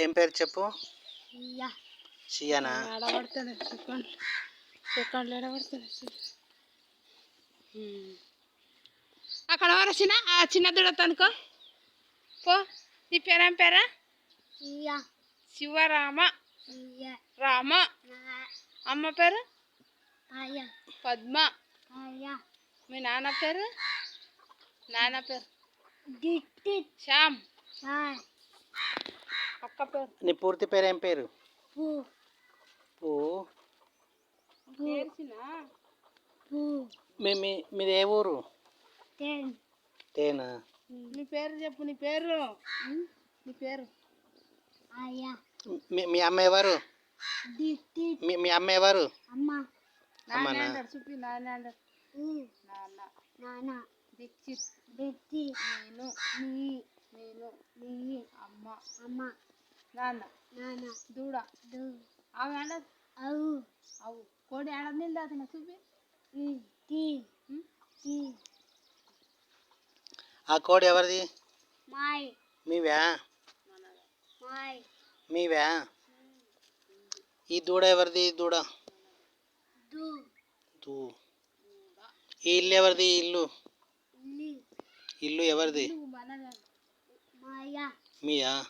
ఏం పేరు చెప్పు? షియానా? అక్కడ వరకు చిన్న ఆ చిన్న దుడత అనుకో పో నీ పేరేం పేరా? శివరామ. రామ. అమ్మ పేరు? పద్మ. మీ నాన్న పేరు? నాన్న పేరు? శ్యామ్. అక్క పేరు నీ పూర్తి పేరు ఏం పేరు? పు. పూ. మీ మీ మీది ఏ ఊరు? తేనా. నీ పేరు చెప్పు నీ పేరు. నీ పేరు. మీ మీ అమ్మ ఎవరు? మీ అమ్మ ఎవరు? దీక్షిత్ నేను నీ నేను నీ అమ్మ. అమ్మ. నాన్న. నాన్న. దూడ. ఆమె అంటది అవు అవు కోడి ఆడది అతను చూపి. ఆ కోడి ఎవరిది? మై మీవా? మై మీవా? ఈ దూడ ఎవరిది? ఈ దూడ. దు. దూ. ఈ ఇల్లు ఎవరిది? ఇల్లు. ఇల్లు. ఎవరిది? మాయ. మీయా?